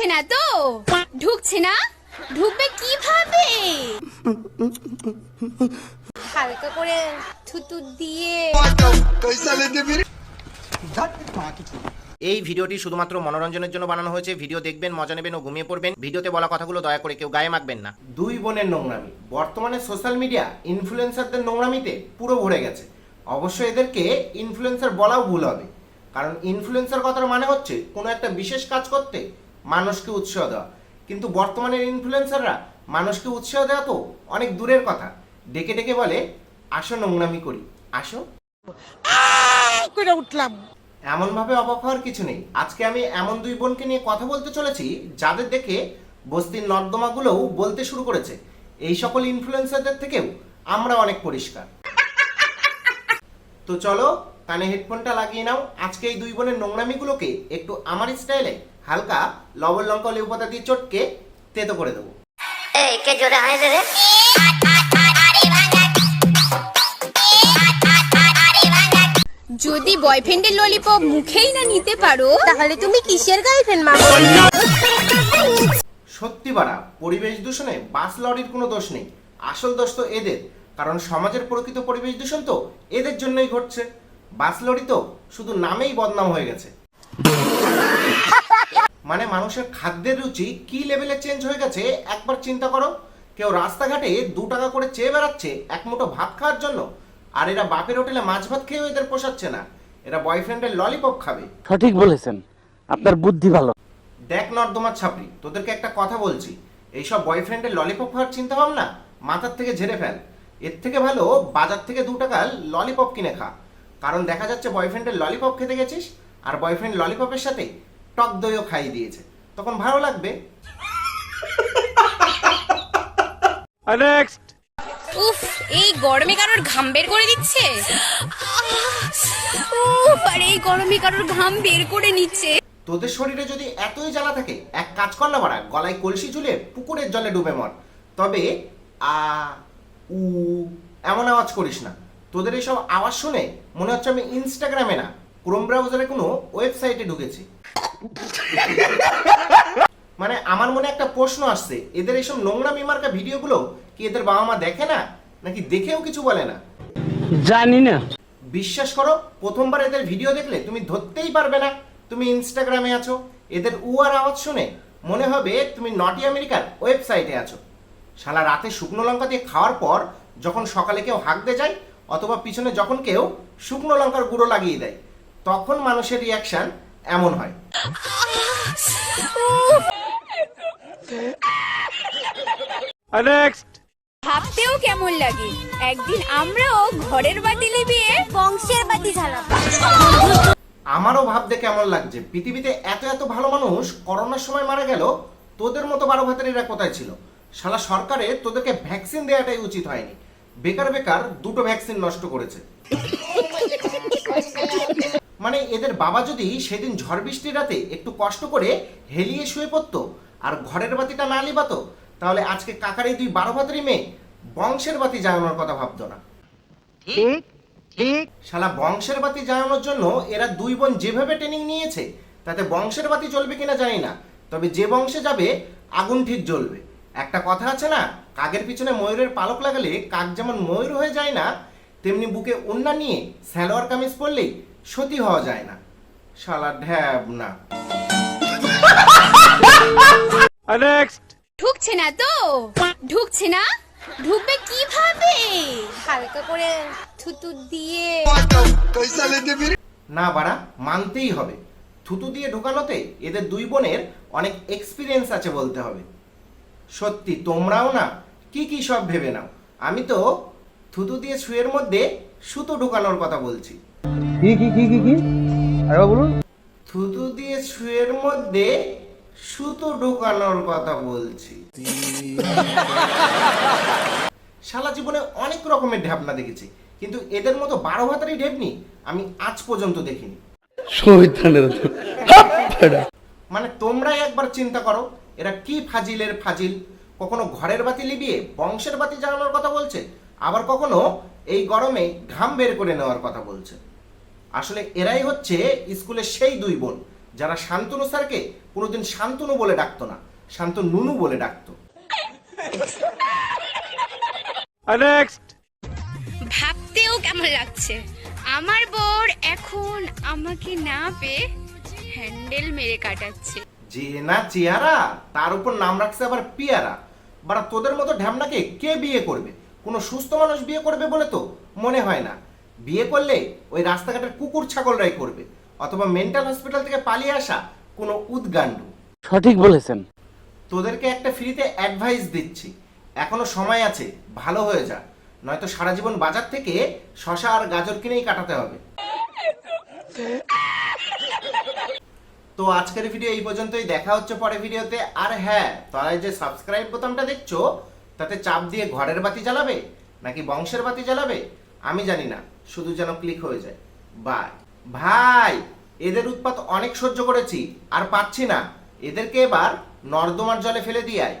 ঢুকছে না তো? ঢুকছে না? ঢুকবে কীভাবে? হালকা করে থুতু দিয়ে। এই ভিডিওটি শুধুমাত্র মনোরঞ্জনের জন্য বানানো হয়েছে। ভিডিও দেখবেন মজা নেবেন ও ঘুমিয়ে পড়বেন। ভিডিওতে বলা কথাগুলো দয়া করে কেউ গায়ে মাখবেন না। দুই বোনের নোংরামি। বর্তমানে সোশ্যাল মিডিয়া ইনফ্লুয়েন্সারদের নোংরামিতে পুরো ভরে গেছে। অবশ্যই এদেরকে ইনফ্লুয়েন্সার বলাও ভুল হবে। কারণ ইনফ্লুয়েন্সার কথার মানে হচ্ছে কোনো একটা বিশেষ কাজ করতে মানুষকে উৎসাহ দেওয়া। কিন্তু বর্তমানের ইনফ্লুয়েন্সাররা মানুষকে উৎসাহ দেওয়া তো অনেক দূরের কথা। ডেকে ডেকে বলে, আসো নোংরামি করি। আসো। উঠলাম এমনভাবে অবাক হওয়ার কিছু নেই। আজকে আমি এমন দুই বোনকে নিয়ে কথা বলতে চলেছি, যাদের দেখে বস্তির নর্দমাগুলোও বলতে শুরু করেছে। এই সকল ইনফ্লুয়েন্সারদের থেকেও আমরা অনেক পরিষ্কার। তো চলো কানে হেডফোনটা লাগিয়ে নাও। আজকে এই দুই বোনের নোংরামিগুলোকে একটু আমার স্টাইলে হালকা লবণ লঙ্কা লেবু পাতা দিয়ে চটকে তেতো করে দেবো। এই কে জোরে হাই রে রে? যদি বয়ফ্রেন্ডের ললিপপ মুখেই না নিতে পারো তাহলে তুমি কিসের গার্লফ্রেন্ড মা সত্যি বাড়া পরিবেশ দূষণে বাস লরির কোনো দোষ নেই। আসল দোষ তো এদের কারণ সমাজের প্রকৃত পরিবেশ দূষণ তো এদের জন্যই ঘটছে। বাস লরি তো শুধু নামেই বদনাম হয়ে গেছে। মানে মানুষের খাদ্যের রুচি কি লেভেলে চেঞ্জ হয়ে গেছে একবার চিন্তা করো। কেউ রাস্তাঘাটে দু টাকা করে চেয়ে বেড়াচ্ছে এক মুঠো ভাত খাওয়ার জন্য। আর এরা বাপের হোটেলে মাছ ভাত খেয়েও এদের পোষাচ্ছে না। এরা বয়ফ্রেন্ডের ললিপপ খাবে। সঠিক বলেছেন। আপনার বুদ্ধি ভালো। দেখ নর্দমার ছাপড়ি তোদেরকে একটা কথা বলছি। এইসব বয়ফ্রেন্ডের ললিপপ খাওয়ার চিন্তা ভাবনা মাথার থেকে ঝেড়ে ফেল। এর থেকে ভালো বাজার থেকে দু টাকার ললিপপ কিনে খা। কারণ দেখা যাচ্ছে বয়ফ্রেন্ডের ললিপপ খেতে গেছিস আর বয়ফ্রেন্ড ললিপপের সাথে টক দইও খাইয়ে দিয়েছে। তখন ভালো লাগবে। উফ এই গরমে কারোর ঘাম বের করে দিচ্ছে? উফ আর এই গরমে কারোর ঘাম বের করে নিচ্ছে। তোদের শরীরে যদি এতই জ্বালা থাকে এক কাজ কর না বাড়া গলায় কলসি ঝুলে পুকুরের জলে ডুবে মর। তবে আ উ এমন আওয়াজ করিস না। তোদের এইসব আওয়াজ শুনে মনে হচ্ছে আমি ইনস্টাগ্রামে না ক্রোম ব্রাউজারে কোনো ওয়েবসাইটে ঢুকেছি। মানে আমার মনে একটা প্রশ্ন আসছে এদের এইসব নোংরা মিমার্কা ভিডিওগুলো কি এদের বাবা মা দেখে না নাকি দেখেও কিছু বলে না? জানি না। বিশ্বাস করো প্রথমবার এদের ভিডিও দেখলে তুমি ধরতেই পারবে না তুমি ইনস্টাগ্রামে আছো এদের উয়ার আওয়াজ শুনে মনে হবে তুমি নটি আমেরিকার ওয়েবসাইটে আছো। শালা রাতে শুকনো লঙ্কা দিয়ে খাওয়ার পর যখন সকালে কেউ হাঁকতে যায় অথবা পিছনে যখন কেউ শুকনো লঙ্কার গুঁড়ো লাগিয়ে দেয় তখন মানুষের রিয়াকশন এমন হয়। ভাবতেও কেমন লাগে? একদিন আমরাও ঘরের বাতি লিবিয়ে বংশের বাতি আমারও ভাবতে কেমন লাগছে পৃথিবীতে এত এত ভালো মানুষ করোনার সময় মারা গেল তোদের মতো বারো ভাতারিরা কোথায় ছিল? শালা সরকারে তোদেরকে ভ্যাকসিন দেওয়াটাই উচিত হয়নি। বেকার বেকার দুটো ভ্যাকসিন নষ্ট করেছে। মানে এদের বাবা যদি সেদিন ঝড় বৃষ্টির রাতে একটু কষ্ট করে হেলিয়ে শুয়ে পড়তো আর ঘরের বাতিটা না লিবাতো তাহলে আজকে কাকার এই দুই বারো ভাতারি মেয়ে বংশের বাতি জ্বালানোর কথা ভাবতো না। ঠিক ঠিক। শালা বংশের বাতি জ্বালানোর জন্য এরা দুই বোন যেভাবে ট্রেনিং নিয়েছে তাতে বংশের বাতি চলবে কিনা জানি না তবে যে বংশে যাবে আগুন ঠিক জ্বলবে। একটা কথা আছে না কাকের পিছনে ময়ূরের পালক লাগালে কাক যেমন ময়ূর হয়ে যায় না তেমনি বুকে উন্না নিয়ে সালোয়ার কামিজ পরলেই সতী হওয়া যায় না। শালা ঢ্যাব না। ঢুকছে না তো? ঢুকছে না? ঢুকবে কীভাবে? হালকা করে থুতু দিয়ে। না বাড়া মানতেই হবে। থুতু দিয়ে ঢোকানোতে এদের দুই বোনের অনেক এক্সপিরিয়েন্স আছে বলতে হবে। সত্যি তোমরাও না কি কি সব ভেবে নাও। আমি তো থুতু দিয়ে শুয়ের মধ্যে সুতো ঢোকানোর কথা বলছি। কি কি কি কি কি? আরে বলুন। থুতু দিয়ে শুয়ের মধ্যে সুতো ঢোকানোর কথা বলছি। সারা জীবনে অনেক রকমের ঢ্যাবনা দেখেছি কিন্তু এদের মতো বারো হাতারি ঢেবনি আমি আজ পর্যন্ত দেখিনি। মানে তোমরাই একবার চিন্তা করো এরা কি ফাজিলের ফাজিল? কখনো ঘরের বাতি লিবিয়ে বংশের বাতি জ্বালানোর কথা বলছে? আবার কখনো এই গরমে ঘাম বের করে নেওয়ার কথা বলছে? আসলে এরাই হচ্ছে স্কুলের সেই দুই বোন যারা শান্তনু স্যারকে কোনোদিন শান্তনু বলে ডাকতো না শান্ত নুনু বলে ডাকতো। ভাবতেও কেমন লাগছে? আমার বর এখন আমাকে না পেয়ে হ্যান্ডেল মেরে কাটাচ্ছে। যে না চেহারা তার উপর নাম রাখছে আবার পিয়ারা। বারা তোদের মতো ঢ্যামনাকে কে বিয়ে করবে? কোনো সুস্থ মানুষ বিয়ে করবে বলে তো মনে হয় না। বিয়ে করলে ওই রাস্তাঘাটের কুকুর ছাগলরাই করবে অথবা মেন্টাল হসপিটাল থেকে পালিয়ে আসা কোনো উদ্গান্ডু। সঠিক বলেছেন। তোদেরকে একটা ফ্রিতে অ্যাডভাইস দিচ্ছি। এখনও সময় আছে ভালো হয়ে যা। নয়তো সারা জীবন বাজার থেকে শশা আর গাজর কিনেই কাটাতে হবে। তো আজকের ভিডিও এই পর্যন্তই। দেখা হচ্ছে পরে ভিডিওতে আর হ্যাঁ তারা যে সাবস্ক্রাইব বোতামটা দেখছ, তাতে চাপ দিয়ে ঘরের বাতি জ্বালাবে নাকি বংশের বাতি জ্বালাবে, আমি জানি না। শুধু যেন ক্লিক হয়ে যায়। বাই ভাই, এদের উৎপাত অনেক সহ্য করেছি, আর পাচ্ছি না। এদেরকে এবার নর্দমার জলে ফেলে দিয়ে আয়।